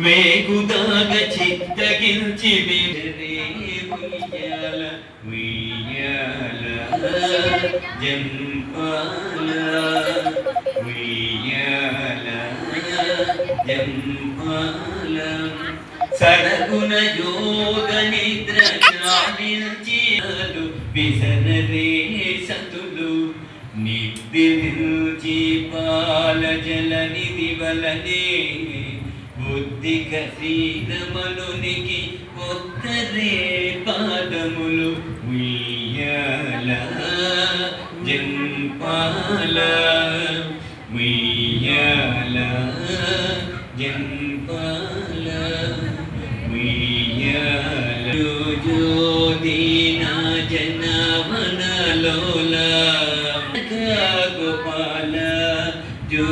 వేగుదాగ చిత్తగించి విడరేయాల జంపాల జంపాల సరగున సతులు నిద్ర వలనేమి బుద్ధి కసీనమనునికి ఒక్కరే పాదములు ఉయ్యాల జంపాల ఉయ్యాల జంపాల ఉయ్యాల జ్యోతి నా జనవనలోల గోపాల జో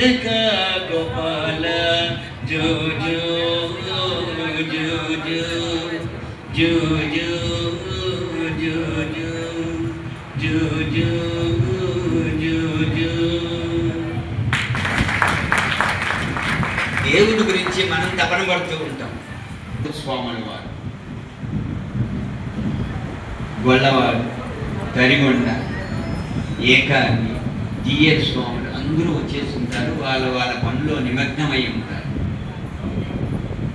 తిలక గోపాల జో జో జో జో జో జో జో జో జో జో జో దేవుని గురించి మనం తపన పడుతూ ఉంటాం స్వాముల వారు గొల్లవారు తరిగొండ ఏకాని జిఎస్ స్వాములు అందరూ వచ్చేసి ఉంటారు వాళ్ళ వాళ్ళ పనిలో నిమగ్నమై ఉంటారు.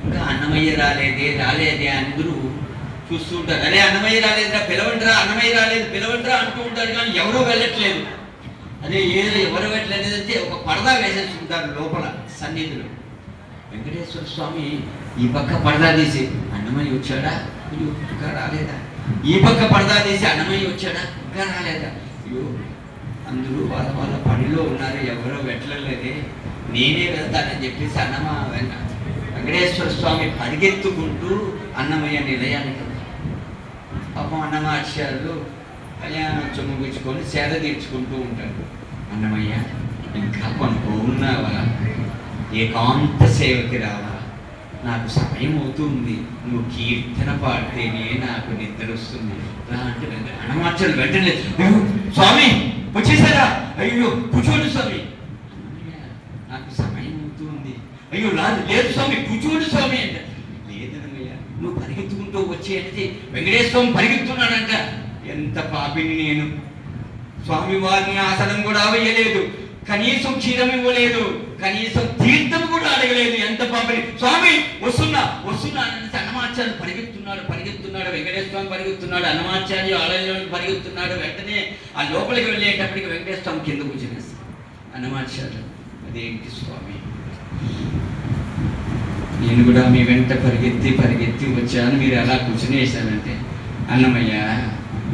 ఇంకా అన్నమయ్య రాలేదే రాలేదే అందరూ చూస్తూ ఉంటారు అరే అన్నమయ్య రాలేదురా పిలవండిరా అన్నమయ్య రాలేదు పిలవండిరా అంటూ ఉంటారు కానీ ఎవరూ వెళ్ళట్లేదు. అదే ఏదో ఎవరు వెళ్ళలేదు అంటే ఒక పరదా వేసేసుకుంటారు లోపల సన్నిధిలో. వెంకటేశ్వర స్వామి ఈ పక్క పరదా తీసి అన్నమయ్య వచ్చాడా? అయ్యో ఇంకా రాలేదా? ఈ పక్క పరదా తీసి అన్నమయ్య వచ్చాడా? ఇంకా రాలేదా? అయ్యో అందరూ వాళ్ళ వాళ్ళ పనిలో ఉన్నారు ఎవరో పెట్టలేదే నేనే వెళ్తానని చెప్పేసి అన్నమ వెంక వెంకటేశ్వర స్వామి పరిగెత్తుకుంటూ అన్నమయ్య నిలయానికి పాపం పాపం అన్నమాచార్యులు కళ్యాణోత్సవం ముగించుకొని సేద తీర్చుకుంటూ ఉంటాడు. అన్నమయ్య ఇంకా కొనుక్కో ఉన్నావా? ఏకాంత సేవకి రావా? నాకు సమయం అవుతుంది. నువ్వు కీర్తన పాడితేనే నాకు నిద్ర వస్తుంది. రా అంటే వెంటనే. అన్నమాచార్యులు వెంటనే. స్వామి! వచ్చేసారా? అయ్యో కూర్చోండి స్వామి. నాకు సమయం అవుతుంది. అయ్యో లేదు లేదు స్వామి కూర్చోండి స్వామి అంటే. నువ్వు పరిగెత్తుకుంటూ వచ్చేది వెంకటేశ్వర పరిగెత్తున్నాడంట. ఎంత పాపిని నేను. స్వామి వారిని ఆసనం కూడా వేయలేదు. కనీసం క్షీరం ఇవ్వలేదు కనీసం తీర్థం కూడా అడగలేదు. ఎంత పాపని? స్వామి వస్తున్నా వస్తున్నా అనేసి అన్నమాచార్య పరిగెత్తున్నాడు పరిగెత్తున్నాడు వెంకటేశ్వర స్వామి పరిగెత్తున్నాడు అన్నమాచార్య ఆలయంలోకి పరిగెత్తున్నాడు వెంటనే ఆ లోపలికి వెళ్ళేటప్పటికి వెంకటేశ్వర స్వామి కింద కూర్చునేస్తాడు అన్నమాచార్య అదేంటి స్వామి? నేను కూడా మీ వెంట పరిగెత్తి పరిగెత్తి వచ్చాను. మీరు ఎలా కూర్చునేసానంటే అన్నమయ్య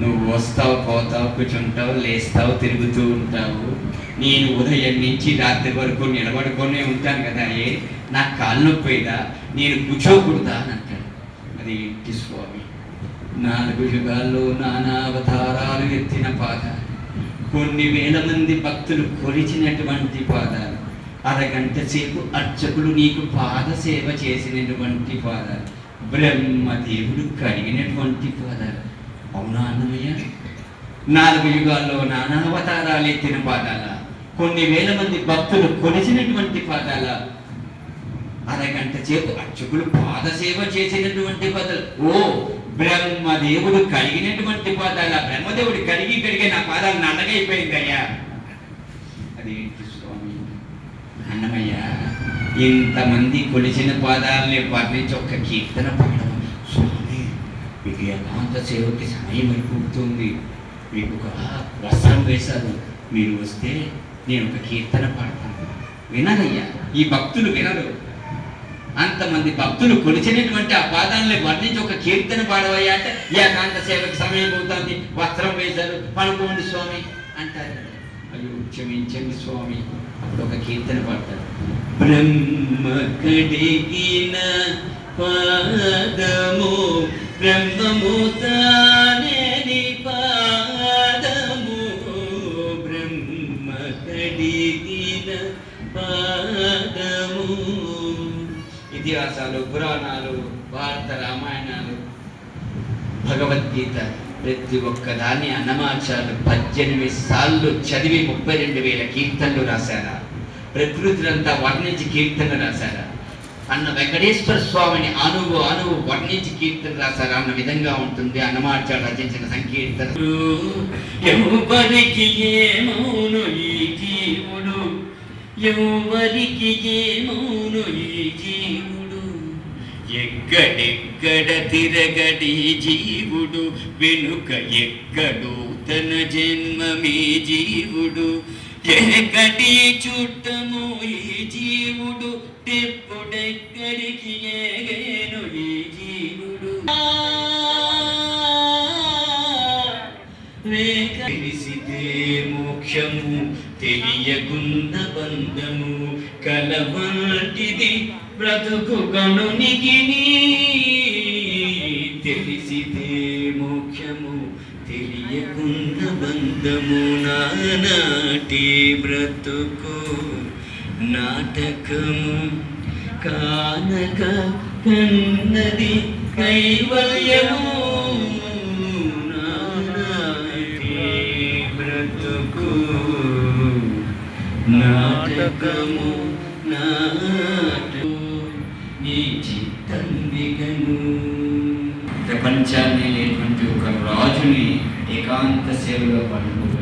నువ్వు వస్తావు పోతావు కూర్చుంటావు లేస్తావు తిరుగుతూ ఉంటావు. నేను ఉదయం నుంచి రాత్రి వరకు నిలబడుకొనే ఉంటాను కదా ఏ? నాకు కాళ్ళు నొప్పి నేను కూర్చోకూడదా అని అంటాడు. అది ఏంటి స్వామి? నాలుగు యుగాల్లో నానా అవతారాలు ఎత్తిన పాదాలు కొన్ని వేల మంది భక్తులు కొలిచినటువంటి పాదాలు అరగంట సేపు అర్చకులు నీకు పాద సేవ చేసినటువంటి పాదాలు బ్రహ్మదేవుడు కడిగినటువంటి పాదాలు అవునా అన్నమయ్య? నాలుగు యుగాల్లో నానా అవతారాలు ఎత్తిన పాదాలా? కొన్ని వేల మంది భక్తులు కొలిచినటువంటి పాదాల అరగంట సేపు అర్చకులు పాద సేవ చేసినటువంటి పాదాలు. ఓ బ్రహ్మదేవుడు కడిగినటువంటి పాదాల బ్రహ్మదేవుడు కడిగి కడిగే నా పాదాలు నల్లగైపోయిందయ్యా. అదేంటి స్వామి? అన్నమయ్య ఇంతమంది కొలిచిన పాదాలని వర్ణించి ఒక్క కీర్తన పాడడం స్వామి మీకు ఏకాంత సేవకి సమయం అయిపోతుంది మీకు ఒక వస్త్రం వేశారు మీరు వస్తే నేను ఒక కీర్తన పాడతాను. వినరయ్యా ఈ భక్తులు వినరు. అంతమంది భక్తులు కొలిచినటువంటి ఆ పాదాలను వర్ణించి ఒక కీర్తన పాడవయ్యా అంటే ఏకాంత సేవకి సమయం అవుతుంది వస్త్రం వేశారు పనుకోండి స్వామి అంటారు. అయ్యో క్షమించండి స్వామి అప్పుడు ఒక కీర్తన పాడతారు. బ్రహ్మ కడిగిన పాదము బ్రహ్మము ఇతిహాసాలు పురాణాలు భారత రామాయణాలు భగవద్గీత ప్రతి ఒక్కదాన్ని అన్నమాచార్యులు పద్దెనిమిది సార్లు చదివి ముప్పై రెండు వేల కీర్తనలు రాశారా? ప్రకృతినంతా వర్ణించి కీర్తనలు రాశారా? అన్న వెంకటేశ్వర స్వామిని అనువు అనువు వర్ణించి కీర్తన రాశారా అన్న విధంగా ఉంటుంది అన్నమాచారు రచించిన సంకీర్తన. ఎవరికి ఎవరికి ఏమౌను ఈ జీవుడు? ఎక్కడెక్కడ తిరగడి జీవుడు? వెనుక ఎక్కడో తన జన్మమే జీవుడు. ఎక్కడి చుట్టము ఈ జీవుడు. తెప్పుడెక్కడికి ఏగేను ఈ జీవుడు? తెలిసితే మోక్షము. తెలియకున్న బంధము కలవంటిది బ్రతుకు గణునికి తెలిసితే మోక్షము తెలియకున్న బంధము నానాటి బ్రతుకు నాటకము. కానక కన్నది కైవల్యము. నాటకము నాటు నీ చిత్తం దిగను ప్రపంచాన్ని లేటువంటి ఒక రాజుని ఏకాంత సేవలో పడుకోవాలి